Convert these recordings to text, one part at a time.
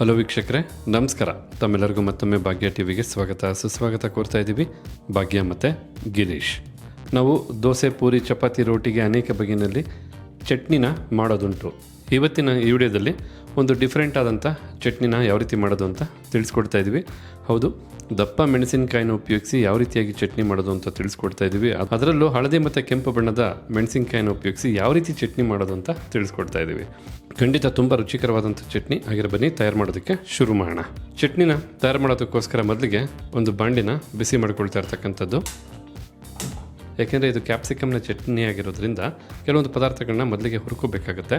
Hello ವೀಕ್ಷಕರೇ, ನಮಸ್ಕಾರ. ತಮ್ಮೆಲ್ಲರಿಗೂ ಮತ್ತೊಮ್ಮೆ ಭಾಗ್ಯ ಟಿವಿಗೆ ಸ್ವಾಗತ. ಸುಸ್ವಾಗತ ಕೋರ್ತಾ ಇದ್ದೀವಿ. ಭಾಗ್ಯ ಮತ್ತು ಗಿರೀಶ್. ನಾವು ದೋಸೆ, ಪೂರಿ, ಚಪಾತಿ, ರೋಟಿಗೆ ಅನೇಕ ಬಗೆಯಲ್ಲಿ ಚಟ್ನಿನ ಮಾಡೋದುಂಟು. ಇವತ್ತಿನ ಈ ವಿಡಿಯೋದಲ್ಲಿ ಒಂದು ಡಿಫ್ರೆಂಟ್ ಆದಂಥ ಚಟ್ನಿನ ಯಾವ ರೀತಿ ಮಾಡೋದು ಅಂತ ತಿಳಿಸ್ಕೊಡ್ತಾ ಇದ್ವಿ. ಹೌದು, ದಪ್ಪ ಮೆಣಸಿನಕಾಯಿನ ಉಪಯೋಗಿಸಿ ಯಾವ ರೀತಿಯಾಗಿ ಚಟ್ನಿ ಮಾಡೋದು ಅಂತ ತಿಳಿಸ್ಕೊಡ್ತಾ ಇದ್ದೀವಿ ಅದರಲ್ಲೂ ಹಳದಿ ಮತ್ತು ಕೆಂಪು ಬಣ್ಣದ ಮೆಣಸಿನಕಾಯಿನ ಉಪಯೋಗಿಸಿ ಯಾವ ರೀತಿ ಚಟ್ನಿ ಮಾಡೋದು ಅಂತ ತಿಳಿಸ್ಕೊಡ್ತಾ ಇದ್ದೀವಿ ಖಂಡಿತ ತುಂಬ ರುಚಿಕರವಾದಂಥ ಚಟ್ನಿ ಆಗಿರೋ ಬನ್ನಿ, ತಯಾರು ಮಾಡೋದಕ್ಕೆ ಶುರು ಮಾಡೋಣ. ಚಟ್ನಿನ ತಯಾರು ಮಾಡೋದಕ್ಕೋಸ್ಕರ ಮೊದಲಿಗೆ ಒಂದು ಬಾಂಡಿನ ಬಿಸಿ ಮಾಡ್ಕೊಳ್ತಾ ಇರ್ತಕ್ಕಂಥದ್ದು. ಯಾಕೆಂದರೆ ಇದು ಕ್ಯಾಪ್ಸಿಕಮ್ನ ಚಟ್ನಿ ಆಗಿರೋದ್ರಿಂದ ಕೆಲವೊಂದು ಪದಾರ್ಥಗಳನ್ನ ಮೊದಲಿಗೆ ಹುರ್ಕೋಬೇಕಾಗತ್ತೆ.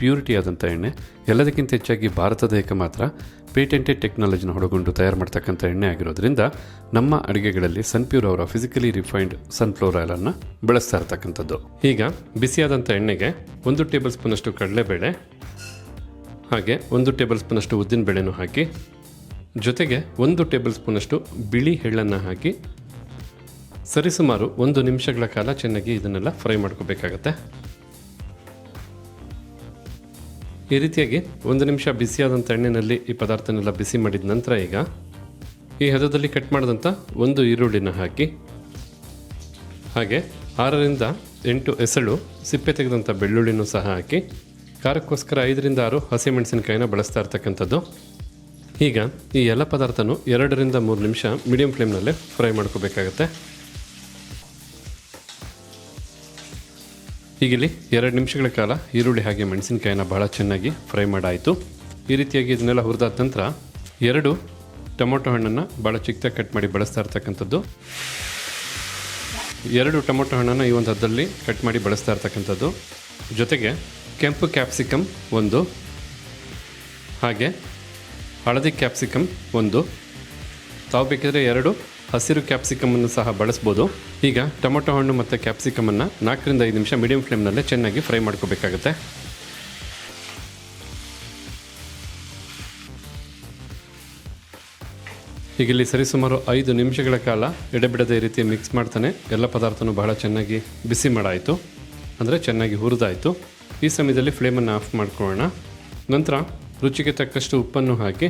ಪ್ಯೂರಿಟಿ ಆದಂಥ ಎಣ್ಣೆ, ಎಲ್ಲದಕ್ಕಿಂತ ಹೆಚ್ಚಾಗಿ ಭಾರತದ ಏಕ ಮಾತ್ರ ಪೇಟೆಂಟೆಡ್ ಟೆಕ್ನಾಲಜಿನ ಹೊಡಗೊಂಡು ತಯಾರು ಮಾಡ್ತಕ್ಕಂಥ ಎಣ್ಣೆ ಆಗಿರೋದ್ರಿಂದ ನಮ್ಮ ಅಡುಗೆಗಳಲ್ಲಿ ಸನ್ಪ್ಯೂರ್ ಅವರ ಫಿಸಿಕಲಿ ರಿಫೈನ್ಡ್ ಸನ್ಫ್ಲವರ್ ಆಯಿಲನ್ನು ಬಳಸ್ತಾ ಇರ್ತಕ್ಕಂಥದ್ದು. ಈಗ ಬಿಸಿಯಾದಂಥ ಎಣ್ಣೆಗೆ ಒಂದು ಟೇಬಲ್ ಸ್ಪೂನಷ್ಟು ಕಡಲೆಬೇಳೆ, ಹಾಗೆ ಒಂದು ಟೇಬಲ್ ಸ್ಪೂನಷ್ಟು ಉದ್ದಿನಬೇಳೆನೂ ಹಾಕಿ, ಜೊತೆಗೆ ಒಂದು ಟೇಬಲ್ ಸ್ಪೂನಷ್ಟು ಬಿಳಿ ಎಳ್ಳನ್ನು ಹಾಕಿ, ಸರಿಸುಮಾರು ಒಂದು ನಿಮಿಷಗಳ ಕಾಲ ಚೆನ್ನಾಗಿ ಇದನ್ನೆಲ್ಲ ಫ್ರೈ ಮಾಡ್ಕೋಬೇಕಾಗತ್ತೆ. ಈ ರೀತಿಯಾಗಿ ಒಂದು ನಿಮಿಷ ಬಿಸಿಯಾದಂಥ ಎಣ್ಣೆಯಲ್ಲಿ ಈ ಪದಾರ್ಥನೆಲ್ಲ ಬಿಸಿ ಮಾಡಿದ ನಂತರ ಈಗ ಈ ಹದದಲ್ಲಿ ಕಟ್ ಮಾಡಿದಂಥ ಒಂದು ಈರುಳ್ಳಿನ ಹಾಕಿ, ಹಾಗೆ ಆರರಿಂದ ಎಂಟು ಎಸಳು ಸಿಪ್ಪೆ ತೆಗೆದಂಥ ಬೆಳ್ಳುಳ್ಳಿನೂ ಸಹ ಹಾಕಿ ಖಾರಕ್ಕೋಸ್ಕರ ಐದರಿಂದ ಆರು ಹಸಿಮೆಣಸಿನಕಾಯಿನ ಬಳಸ್ತಾ ಇರ್ತಕ್ಕಂಥದ್ದು. ಈಗ ಈ ಎಲ್ಲ ಪದಾರ್ಥನೂ ಎರಡರಿಂದ ಮೂರು ನಿಮಿಷ ಮೀಡಿಯಂ ಫ್ಲೇಮ್ನಲ್ಲೇ ಫ್ರೈ ಮಾಡ್ಕೋಬೇಕಾಗತ್ತೆ. ಹೀಗಿಲ್ಲಿ ಎರಡು ನಿಮಿಷಗಳ ಕಾಲ ಈರುಳ್ಳಿ ಹಾಗೆ ಮೆಣಸಿನಕಾಯಿನ ಬಹಳ ಚೆನ್ನಾಗಿ ಫ್ರೈ ಮಾಡಾಯಿತು. ಈ ರೀತಿಯಾಗಿ ಇದನ್ನೆಲ್ಲ ಹುರಿದಾದ ನಂತರ ಎರಡು ಟೊಮೊಟೊ ಹಣ್ಣನ್ನು ಭಾಳ ಚಿಕ್ಕದಾಗಿ ಕಟ್ ಮಾಡಿ ಬಳಸ್ತಾ ಇರ್ತಕ್ಕಂಥದ್ದು. ಎರಡು ಟೊಮೊಟೊ ಹಣ್ಣನ್ನು ಈ ಒಂದು ಹದ್ದಲ್ಲಿ ಕಟ್ ಮಾಡಿ ಬಳಸ್ತಾ ಇರ್ತಕ್ಕಂಥದ್ದು. ಜೊತೆಗೆ ಕೆಂಪು ಕ್ಯಾಪ್ಸಿಕಮ್ ಒಂದು, ಹಾಗೆ ಹಳದಿ ಕ್ಯಾಪ್ಸಿಕಮ್ ಒಂದು. ತಾವು ಬೇಕಿದ್ರೆ ಎರಡು ಹಸಿರು ಕ್ಯಾಪ್ಸಿಕಮನ್ನು ಸಹ ಬಳಸ್ಬೋದು. ಈಗ ಟೊಮೊಟೊ ಹಣ್ಣು ಮತ್ತು ಕ್ಯಾಪ್ಸಿಕಮನ್ನು ನಾಲ್ಕರಿಂದ ಐದು ನಿಮಿಷ ಮೀಡಿಯಂ ಫ್ಲೇಮ್ನಲ್ಲೇ ಚೆನ್ನಾಗಿ ಫ್ರೈ ಮಾಡ್ಕೋಬೇಕಾಗುತ್ತೆ. ಈಗ ಇಲ್ಲಿ ಸರಿಸುಮಾರು ಐದು ನಿಮಿಷಗಳ ಕಾಲ ಎಡೆಬಿಡದೆ ಈ ರೀತಿ ಮಿಕ್ಸ್ ಮಾಡ್ತಾನೆ. ಎಲ್ಲ ಪದಾರ್ಥನೂ ಬಹಳ ಚೆನ್ನಾಗಿ ಬಿಸಿ ಮಾಡಾಯಿತು. ಅಂದರೆ ಚೆನ್ನಾಗಿ ಹುರಿದಾಯಿತು. ಈ ಸಮಯದಲ್ಲಿ ಫ್ಲೇಮನ್ನು ಆಫ್ ಮಾಡ್ಕೊಳ್ಳೋಣ. ನಂತರ ರುಚಿಗೆ ತಕ್ಕಷ್ಟು ಉಪ್ಪನ್ನು ಹಾಕಿ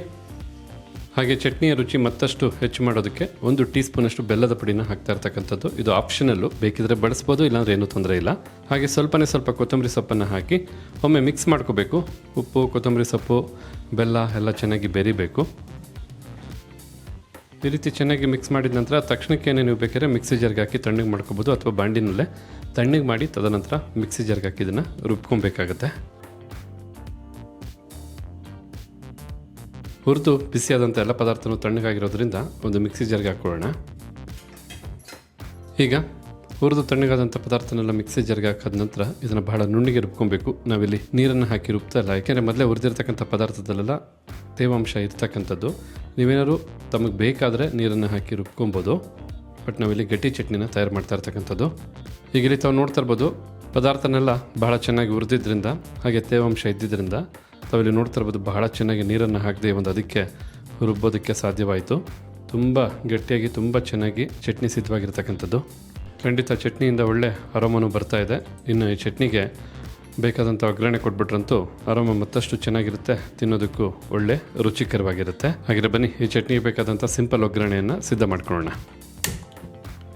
ಹಾಗೆ ಚಟ್ನಿಯ ರುಚಿ ಮತ್ತಷ್ಟು ಹೆಚ್ಚು ಮಾಡೋದಕ್ಕೆ ಒಂದು ಟೀ ಸ್ಪೂನಷ್ಟು ಬೆಲ್ಲದ ಪುಡಿನ ಹಾಕ್ತಾ ಇರ್ತಕ್ಕಂಥದ್ದು. ಇದು ಆಪ್ಷನಲ್ಲು. ಬೇಕಿದ್ರೆ ಬಳಸ್ಬೋದು, ಇಲ್ಲಾಂದ್ರೆ ಏನೂ ತೊಂದರೆ ಇಲ್ಲ. ಹಾಗೆ ಸ್ವಲ್ಪನೇ ಸ್ವಲ್ಪ ಕೊತ್ತಂಬರಿ ಸೊಪ್ಪನ್ನು ಹಾಕಿ ಒಮ್ಮೆ ಮಿಕ್ಸ್ ಮಾಡ್ಕೋಬೇಕು. ಉಪ್ಪು, ಕೊತ್ತಂಬರಿ ಸೊಪ್ಪು, ಬೆಲ್ಲ ಎಲ್ಲ ಚೆನ್ನಾಗಿ ಬೆರಿಬೇಕು. ಈ ರೀತಿ ಚೆನ್ನಾಗಿ ಮಿಕ್ಸ್ ಮಾಡಿದ ನಂತರ ತಕ್ಷಣಕ್ಕೆ ನೀವು ಬೇಕಾದ್ರೆ ಮಿಕ್ಸಿ ಜಾರ್ಗೆ ಹಾಕಿ ತಣ್ಣಗೆ ಮಾಡ್ಕೋಬೋದು, ಅಥವಾ ಬಾಂಡಿನಲ್ಲೇ ತಣ್ಣಗೆ ಮಾಡಿ ತದನಂತರ ಮಿಕ್ಸಿ ಜಾರ್ಗೆ ಹಾಕಿ ಇದನ್ನು ರುಬ್ಕೊಬೇಕಾಗತ್ತೆ. ಹುರಿದು ಬಿಸಿಯಾದಂಥ ಎಲ್ಲ ಪದಾರ್ಥನೂ ತಣ್ಣಗಾಗಿರೋದ್ರಿಂದ ಒಂದು ಮಿಕ್ಸಿ ಜಾರ್ಗೆ ಹಾಕ್ಕೊಳ್ಳೋಣ. ಈಗ ಹುರಿದು ತಣ್ಣಗಾದಂಥ ಪದಾರ್ಥನೆಲ್ಲ ಮಿಕ್ಸಿ ಜಾರ್ಗೆ ಹಾಕಿದ ನಂತರ ಇದನ್ನು ಬಹಳ ನುಣ್ಣಿಗೆ ರುಬ್ಕೊಬೇಕು. ನಾವಿಲ್ಲಿ ನೀರನ್ನು ಹಾಕಿ ರುಬ್ತಾ ಇಲ್ಲ. ಯಾಕೆಂದರೆ ಮೊದಲೇ ಹುರಿದಿರ್ತಕ್ಕಂಥ ಪದಾರ್ಥದಲ್ಲೆಲ್ಲ ತೇವಾಂಶ ಇರ್ತಕ್ಕಂಥದ್ದು. ನೀವೇನಾದ್ರು ತಮಗೆ ಬೇಕಾದರೆ ನೀರನ್ನು ಹಾಕಿ ರುಬ್ಕೊಬೋದು. ಬಟ್ ನಾವಿಲ್ಲಿ ಗಟ್ಟಿ ಚಟ್ನಿನ ತಯಾರು ಮಾಡ್ತಾ ಇರ್ತಕ್ಕಂಥದ್ದು. ಈಗ ಇಲ್ಲಿ ತಾವು ನೋಡ್ತಾ ಇರ್ಬೋದು, ಪದಾರ್ಥನೆಲ್ಲ ಬಹಳ ಚೆನ್ನಾಗಿ ಹುರಿದಿದ್ರಿಂದ, ಹಾಗೆ ತೇವಾಂಶ ಇದ್ದಿದ್ದರಿಂದ ತಾವಿಲ್ಲಿ ನೋಡ್ತಾ ಇರ್ಬೋದು ಬಹಳ ಚೆನ್ನಾಗಿ ನೀರನ್ನು ಹಾಕದೆ ಒಂದು ಅದಕ್ಕೆ ರುಬ್ಬೋದಕ್ಕೆ ಸಾಧ್ಯವಾಯಿತು. ತುಂಬ ಗಟ್ಟಿಯಾಗಿ, ತುಂಬ ಚೆನ್ನಾಗಿ ಚಟ್ನಿ ಸಿದ್ಧವಾಗಿರ್ತಕ್ಕಂಥದ್ದು. ಖಂಡಿತ ಚಟ್ನಿಯಿಂದ ಒಳ್ಳೆ ಅರೋಮನು ಬರ್ತಾ ಇದೆ. ಇನ್ನು ಈ ಚಟ್ನಿಗೆ ಬೇಕಾದಂಥ ಒಗ್ಗರಣೆ ಕೊಟ್ಬಿಟ್ರಂತೂ ಅರೋಮ ಮತ್ತಷ್ಟು ಚೆನ್ನಾಗಿರುತ್ತೆ, ತಿನ್ನೋದಕ್ಕೂ ಒಳ್ಳೆ ರುಚಿಕರವಾಗಿರುತ್ತೆ. ಹಾಗಿದ್ರೆ ಬನ್ನಿ, ಈ ಚಟ್ನಿಗೆ ಬೇಕಾದಂಥ ಸಿಂಪಲ್ ಒಗ್ಗರಣೆಯನ್ನು ಸಿದ್ಧ ಮಾಡ್ಕೊಳ್ಳೋಣ.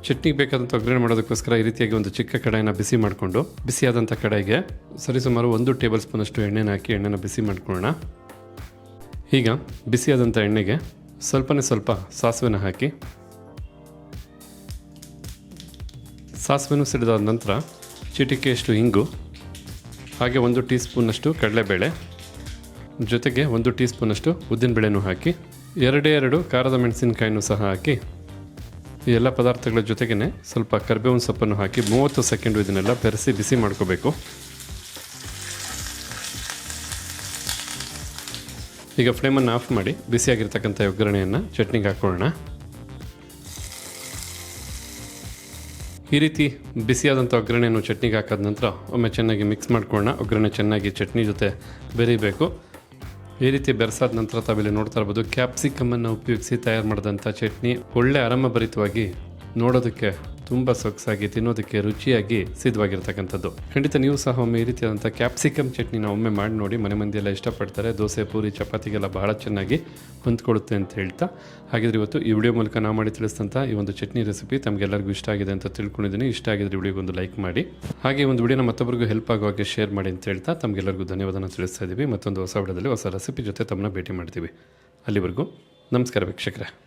ಚಟ್ನಿಗೆ ಬೇಕಾದಂಥ ಒಗ್ಗರಣೆ ಮಾಡೋದಕ್ಕೋಸ್ಕರ ಈ ರೀತಿಯಾಗಿ ಒಂದು ಚಿಕ್ಕ ಕಡಾಯಿನ ಬಿಸಿ ಮಾಡಿಕೊಂಡು, ಬಿಸಿಯಾದಂಥ ಕಡಾಯಿಗೆ ಸರಿಸುಮಾರು ಒಂದು ಟೇಬಲ್ ಸ್ಪೂನಷ್ಟು ಎಣ್ಣೆನ ಹಾಕಿ ಎಣ್ಣೆನ ಬಿಸಿ ಮಾಡ್ಕೊಳ್ಳೋಣ. ಈಗ ಬಿಸಿಯಾದಂಥ ಎಣ್ಣೆಗೆ ಸ್ವಲ್ಪನೇ ಸ್ವಲ್ಪ ಸಾಸಿವೆನ ಹಾಕಿ, ಸಾಸಿವೆನೂ ಸಿಡಿದಾದ ನಂತರ ಚಿಟಿಕೆಯಷ್ಟು ಇಂಗು, ಹಾಗೆ ಒಂದು ಟೀ ಸ್ಪೂನಷ್ಟು ಕಡಲೆಬೇಳೆ, ಜೊತೆಗೆ ಒಂದು ಟೀ ಸ್ಪೂನಷ್ಟು ಉದ್ದಿನಬೇಳೆನೂ ಹಾಕಿ, ಎರಡೇ ಎರಡು ಖಾರದ ಮೆಣಸಿನಕಾಯಿನೂ ಸಹ ಹಾಕಿ ಈ ಎಲ್ಲ ಪದಾರ್ಥಗಳ ಜೊತೆಗೇ ಸ್ವಲ್ಪ ಕರ್ಬೇವಿನ ಸೊಪ್ಪನ್ನು ಹಾಕಿ ಮೂವತ್ತು ಸೆಕೆಂಡು ಇದನ್ನೆಲ್ಲ ಬೆರೆಸಿ ಬಿಸಿ ಮಾಡ್ಕೋಬೇಕು. ಈಗ ಫ್ಲೇಮನ್ನು ಆಫ್ ಮಾಡಿ ಬಿಸಿಯಾಗಿರ್ತಕ್ಕಂಥ ಒಗ್ಗರಣೆಯನ್ನು ಚಟ್ನಿಗೆ ಹಾಕ್ಕೊಳ್ಳೋಣ ಈ ರೀತಿ ಬಿಸಿಯಾದಂಥ ಒಗ್ಗರಣೆಯನ್ನು ಚಟ್ನಿಗೆ ಹಾಕಿದ ನಂತರ ಒಮ್ಮೆ ಚೆನ್ನಾಗಿ ಮಿಕ್ಸ್ ಮಾಡ್ಕೊಳ್ಳೋಣ. ಒಗ್ಗರಣೆ ಚೆನ್ನಾಗಿ ಚಟ್ನಿ ಜೊತೆ ಬೆರಿಬೇಕು. ಈ ರೀತಿ ಬೆರೆಸಾದ ನಂತರ ತಾವಿಲ್ಲಿ ನೋಡ್ತಾ ಇರ್ಬೋದು ಕ್ಯಾಪ್ಸಿಕಮನ್ನು ಉಪಯೋಗಿಸಿ ತಯಾರು ಮಾಡಿದಂಥ ಚಟ್ನಿ ಒಳ್ಳೆ ಆರಾಮಭರಿತವಾಗಿ ನೋಡೋದಕ್ಕೆ ತುಂಬ ಸೊಗಸಾಗಿ, ತಿನ್ನೋದಕ್ಕೆ ರುಚಿಯಾಗಿ ಸಿದ್ಧವಾಗಿರ್ತಕ್ಕಂಥದ್ದು. ಖಂಡಿತ ನೀವು ಸಹ ಒಮ್ಮೆ ಈ ರೀತಿಯಾದಂಥ ಕ್ಯಾಪ್ಸಿಕಮ್ ಚಟ್ನಿನ ಒಮ್ಮೆ ಮಾಡಿ ನೋಡಿ, ಮನೆ ಮಂದಿಯೆಲ್ಲ ಇಷ್ಟಪಡ್ತಾರೆ. ದೋಸೆ, ಪೂರಿ, ಚಪಾತಿಗೆಲ್ಲ ಬಹಳ ಚೆನ್ನಾಗಿ ಹೊಂದ್ಕೊಳ್ಳುತ್ತೆ ಅಂತ ಹೇಳ್ತಾ. ಹಾಗಿದ್ರೆ ಇವತ್ತು ಈ ವಿಡಿಯೋ ಮೂಲಕ ನಾವು ಮಾಡಿ ತಿಳಿಸಿದಂಥ ಈ ಒಂದು ಚಟ್ನಿ ರೆಸಿಪಿ ತಮಗೆಲ್ಲರಿಗೂ ಇಷ್ಟ ಆಗಿದೆ ಅಂತ ತಿಳ್ಕೊಂಡಿದ್ದೀನಿ. ಇಷ್ಟ ಆಗಿದ್ರೆ ವಿಡಿಯೋಗೆ ಒಂದು ಲೈಕ್ ಮಾಡಿ. ಹಾಗೆ ಒಂದು ವಿಡಿಯೋನ ಮತ್ತೊಬ್ಬರಿಗೂ ಹೆಲ್ಪ್ ಆಗೋ ಹಾಗೆ ಶೇರ್ ಮಾಡಿ ಅಂತ ಹೇಳ್ತಾ ತಮಗೆಲ್ಲರಿಗೂ ಧನ್ಯವಾದನ ತಿಳಿಸ್ತಾ ಇದ್ದೀವಿ ಮತ್ತೊಂದು ಹೊಸ ವಿಡಿಯೋದಲ್ಲಿ ಹೊಸ ರೆಸಿಪಿ ಜೊತೆ ತಮ್ಮನ್ನ ಭೇಟಿ ಮಾಡ್ತೀವಿ. ಅಲ್ಲಿವರೆಗೂ ನಮಸ್ಕಾರ ವೀಕ್ಷಕರೇ.